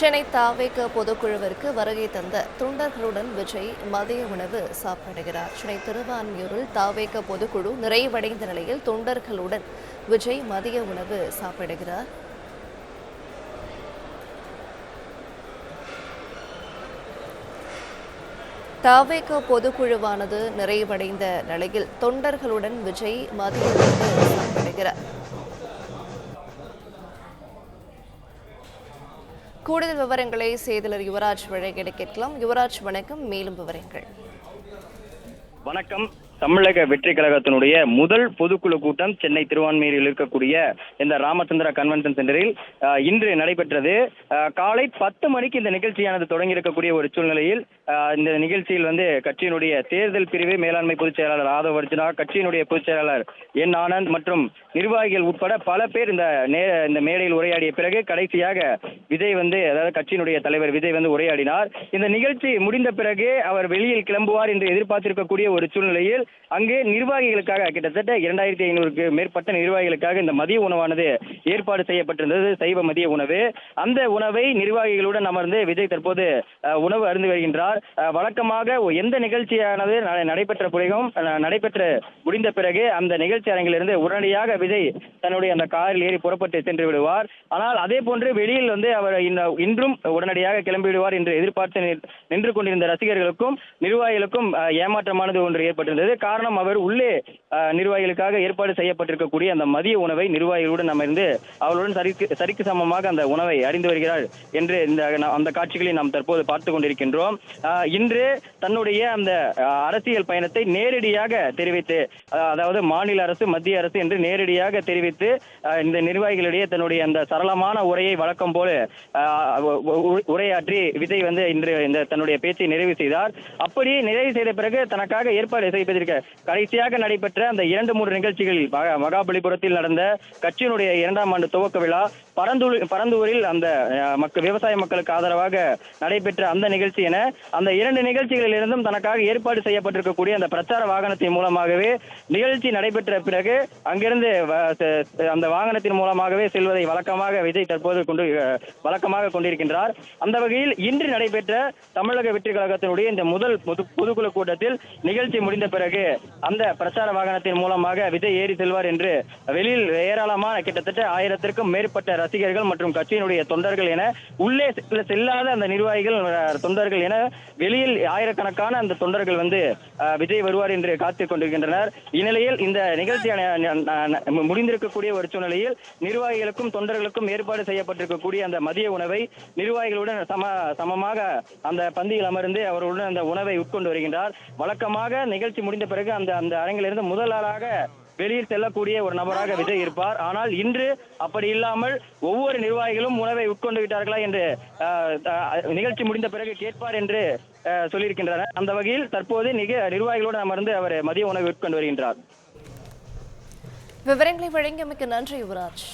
சென்னை தாவேக பொதுக்குழுவிற்கு வருகை தந்த தொண்டர்களுடன் விஜய் மதிய உணவு சாப்பிடுகிறார். சென்னை திருவான்மியூரில் தாவேக பொதுக்குழு நிறைவடைந்த நிலையில் தொண்டர்களுடன் விஜய் மதிய உணவு சாப்பிடுகிறார். தாவேக பொதுக்குழுவானது நிறைவடைந்த நிலையில் தொண்டர்களுடன் விஜய் மதிய உணவு சாப்பிடுகிறார். கூடுதல் விவரங்களை செய்தலர் யுவராஜ் வழங்கிட கேட்கலாம். யுவராஜ் வணக்கம். மேலும் விவரங்கள். வணக்கம். தமிழக வெற்றி கழகத்தினுடைய முதல் பொதுக்குழு கூட்டம் சென்னை திருவான்மையில் இருக்கக்கூடிய இந்த ராமச்சந்திரா கன்வென்ஷன் சென்டரில் இன்று நடைபெற்றது. காலை பத்து மணிக்கு இந்த நிகழ்ச்சியானது தொடங்கி இருக்கக்கூடிய ஒரு சூழ்நிலையில் இந்த நிகழ்ச்சியில் வந்து கட்சியினுடைய தேர்தல் பிரிவு மேலாண்மை பொதுச் செயலாளர் ஆதவ் அர்ஜுனா கட்சியினுடைய பொதுச் செயலாளர் என் ஆனந்த் மற்றும் நிர்வாகிகள் உட்பட பல பேர் இந்த நே இந்த மேடையில் உரையாடிய பிறகு கடைசியாக விஜய் வந்து அதாவது கட்சியினுடைய தலைவர் விஜய் வந்து உரையாடினார். இந்த நிகழ்ச்சி முடிந்த பிறகு அவர் வெளியில் கிளம்புவார் என்று எதிர்பார்த்திருக்கக்கூடிய ஒரு சூழ்நிலையில் அங்கு நிர்வாகிகளுக்காக கிட்டத்தட்ட இரண்டாயிரத்தி ஐநூறுக்கு மேற்பட்ட நிர்வாகிகளுக்காக இந்த மதிய உணவானது ஏற்பாடு செய்யப்பட்டிருந்தது. சைவ மதிய உணவு. அந்த உணவை நிர்வாகிகளுடன் அமர்ந்து விஜய் தற்போது உணவு அருந்து வருகின்றார். வழக்கமாக எந்த நிகழ்ச்சியானது நடைபெற்ற பிறகும் அஹ், நடைபெற்று முடிந்த பிறகு அந்த நிகழ்ச்சி அரங்கிலிருந்து உடனடியாக விஜய் தன்னுடைய அந்த காரில் ஏறி புறப்பட்டு சென்று விடுவார். ஆனால் அதே போன்று வெளியில் வந்து அவர் இன்றும் உடனடியாக கிளம்பிவிடுவார் என்று எதிர்பார்த்து நின்று கொண்டிருந்த ரசிகர்களுக்கும் நிர்வாகிகளுக்கும் ஏமாற்றமானது ஒன்று ஏற்பட்டிருந்தது. காரணம் அவர் உள்ளே நிர்வாகிகளுக்காக ஏற்பாடு செய்யப்பட்டிருக்கக்கூடிய அந்த மதிய உணவை நிர்வாகிகளுடன் அமர்ந்து அவர்களுடன் சரிக்கு சரிக்கு சமமாக அந்த உணவை அறிந்து வருகிறார் என்று இந்த அந்த காட்சிகளை நாம் தற்போது பார்த்து கொண்டிருக்கின்றோம். இன்று தன்னுடைய அந்த அரசியல் பயணத்தை நேரடியாக தெரிவித்து அதாவது மாநில அரசு மத்திய அரசு என்று நேரடியாக தெரிவித்து இந்த நிர்வாகிகளிடையே தன்னுடைய அந்த சரளமான உரையை வழக்கம் போல உ- உரையாற்றி விஜய் வந்து இன்று இந்த தன்னுடைய பேச்சை நிறைவு செய்தார். அப்படி நிறைவு செய்த பிறகு தனக்காக ஏற்பாடு செய்வதற்கு கடைசியாக நடைபெற்ற அந்த இரண்டு மூன்று நிகழ்ச்சிகளில் மகாபலிபுரத்தில் நடந்த கட்சியினுடைய இரண்டாம் ஆண்டு துவக்க விழா பரந்தூர் பரந்தூரில் அந்த மக்கள் விவசாய மக்களுக்கு ஆதரவாக நடைபெற்ற அந்த நிகழ்ச்சி என அந்த இரண்டு நிகழ்ச்சிகளில் இருந்தும் தனக்காக ஏற்பாடு செய்யப்பட்டிருக்கக்கூடிய அந்த பிரச்சார வாகனத்தின் மூலமாகவே நிகழ்ச்சி நடைபெற்ற பிறகு அங்கிருந்து அந்த வாகனத்தின் மூலமாகவே செல்வதை வழக்கமாக விஜய் தற்போது கொண்டு வழக்கமாக கொண்டிருக்கின்றார். அந்த வகையில் இன்று நடைபெற்ற தமிழக வெற்றி கழகத்தினுடைய இந்த முதல் பொது பொதுக்குழு கூட்டத்தில் நிகழ்ச்சி முடிந்த பிறகு பிறகு அந்த பிரச்சார வாகனத்தின் மூலமாக விஜய் ஏறி செல்வார் என்று வெளியில் ஏராளமான கிட்டத்தட்ட ஆயிரத்திற்கும் மேற்பட்ட ரசிகர்கள் மற்றும் கட்சியினுடைய தொண்டர்கள் என உள்ளே செல்லாத அந்த நிர்வாகிகள் தொண்டர்கள் என வெளியில் ஆயிரக்கணக்கான அந்த தொண்டர்கள் வந்து விஜய் வருவார் என்று காத்துக் கொண்டிருக்கின்றனர். இந்நிலையில் இந்த நிகழ்ச்சி முடிந்திருக்கக்கூடிய ஒரு சூழ்நிலையில் நிர்வாகிகளுக்கும் தொண்டர்களுக்கும் ஏற்பாடு செய்யப்பட்டிருக்கக்கூடிய அந்த மதிய உணவை நிர்வாகிகளுடன் சம சமமாக அந்த பந்தியில் அமர்ந்து அவர்களுடன் அந்த உணவை உட்கொண்டு வருகின்றார். வழக்கமாக நிகழ்ச்சி முடிந்த முடிந்த பிறகு அந்த அந்த அரங்கிலிருந்து முதல் ஆளாக வெளியில் செல்லக்கூடிய ஒரு நபராக விஜய் இருப்பார். ஆனால் இன்று அப்படி இல்லாமல் ஒவ்வொரு நிர்வாகிகளும் உணவை உட்கொண்டு விட்டார்களா என்று நிகழ்ச்சி முடிந்த பிறகு கேட்பார் என்று சொல்லியிருக்கின்றனர். அந்த வகையில் தற்போது நிக நிர்வாகிகளுடன் அமர்ந்து அவர் மதிய உணவை உட்கொண்டு வருகின்றார். விவரங்களை வழங்கியமைக்கு நன்றி யுவராஜ்.